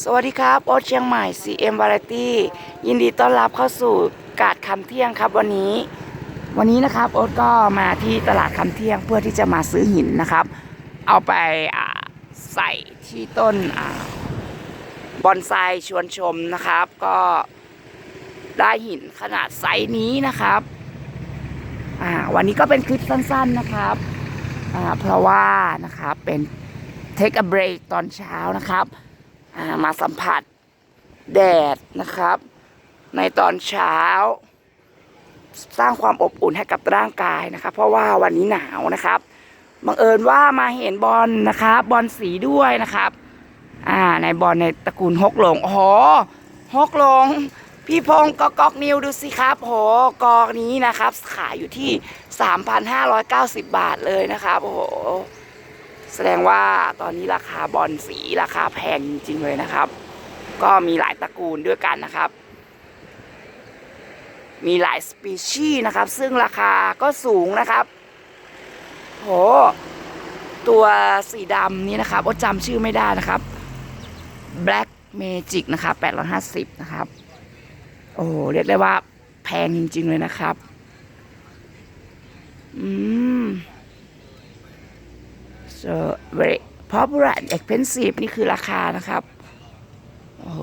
สวัสดีครับ โอ๊ตเชียงใหม่ CM Variety ยินดีต้อนรับเข้าสู่กาดคำเที่ยงครับวันนี้ วันนี้นะครับโอ๊ตก็มาที่ตลาดคำเที่ยงเพื่อที่จะมาซื้อหินนะครับ เอาไปใส่ที่ต้นอบอนไซชวนชมนะครับ ก็ได้หินขนาดไซส์นี้นะครับวันนี้ก็เป็นคลิปสั้นๆนะครับเพราะว่านะครับเป็น take a break ตอนเช้านะครับ มาสัมผัสแดดนะครับ ในตอนเช้า สร้างความอบอุ่นให้กับร่างกายนะครับ เพราะว่าวันนี้หนาวนะครับบังเอิญว่ามาเห็นบอลนะครับบอลสีด้วยนะครับ อ่าในบอลในตระกูลฮกหลงโอ้โหฮกหลงพี่พงศ์กอกอกนิวดูสิครับโหกอกนี้นะครับ ขายอยู่ที่ 3,590 บาทเลยนะครับโอ้โห แสดงว่าตอนนี้ราคาบอลสีราคาแพงจริง ๆ เลยนะครับ ก็มีหลายตระกูลด้วยกันนะครับ มีหลายสปีชีส์นะครับ ซึ่งราคาก็สูงนะครับโหตัวสีดำนี้นะครับก็จำชื่อไม่ได้นะครับ Black Magic นะครับ850 นะครับ โอ้เรียกได้ว่าแพงจริง ๆ เลยนะครับ อืม so very popular and expensive นี่คือราคานะครับ โอ้โห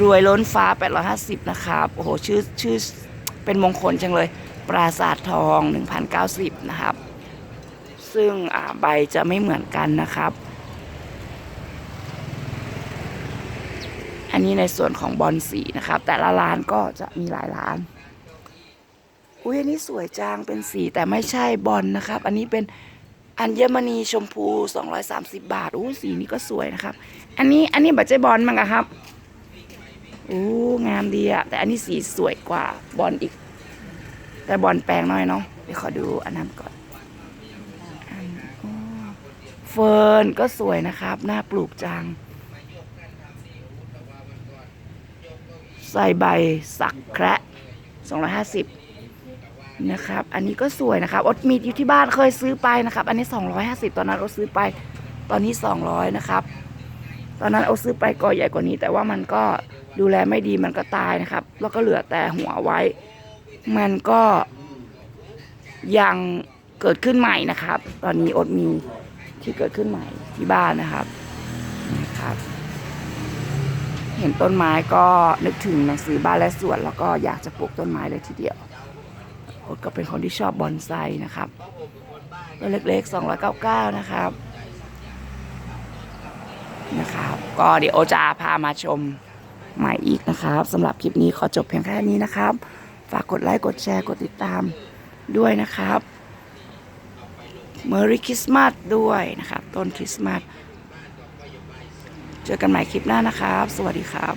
รวยล้นฟ้า 850 นะครับ โอ้โห ชื่อ ชื่อ เป็นมงคลจังเลย ปราสาททอง 1,090 นะครับ ซึ่งใบจะไม่เหมือนกันนะครับ อันนี้ในส่วนของบอลสีนะครับ แต่ละร้านก็จะมีหลายร้าน อุ้ยอันนี้สวยจังเป็นสีแต่ไม่ใช่บอลนะครับ อันนี้เป็นอัญมณีชมพู 230 บาทอู้สีนี้ก็สวยนะครับ อันนี้อันนี้บัจเจบอลมั้งครับอู้งามดีอะแต่อันนี้สีสวยกว่าบอลอีก แต่บอลแปลงน่อยเนาะเดี๋ยวขอดูอันนั้นก่อนเฟิร์นก็สวยนะครับหน่าปลูกจัง ใส่ใบสักแคระ250 นะครับ อันนี้ก็สวยนะครับอดมีอยู่ที่บ้านเคยซื้อไปนะครับ อันนี้ 250 ตอนนั้นอดซื้อไป ตอนนี้ 200 นะครับ ตอนนั้นเอาซื้อไปก็ใหญ่กว่านี้ แต่ว่ามันก็ดูแลไม่ดีมันก็ตายนะครับ แล้วก็เหลือแต่หัวไว้ มันก็ยังเกิดขึ้นใหม่นะครับ ตอนนี้อดมีที่เกิดขึ้นใหม่ที่บ้านนะครับนะครับ เห็นต้นไม้ก็นึกถึงหนังสือบ้านและสวน แล้วก็อยากจะปลูกต้นไม้เลยทีเดียว ก็เป็นคนที่ชอบบอนไซนะครับต้นเล็กๆ 299 นะครับ นะครับ ก็เดี๋ยวโอจะพามาชมใหม่อีกนะครับสำหรับคลิปนี้ขอจบเพียงแค่นี้นะครับ ฝากกดไลค์ กดแชร์ กดติดตามด้วยนะครับ Merry Christmas ด้วยนะครับ ต้นคริสต์มาส เจอกันใหม่คลิปหน้านะครับ สวัสดีครับ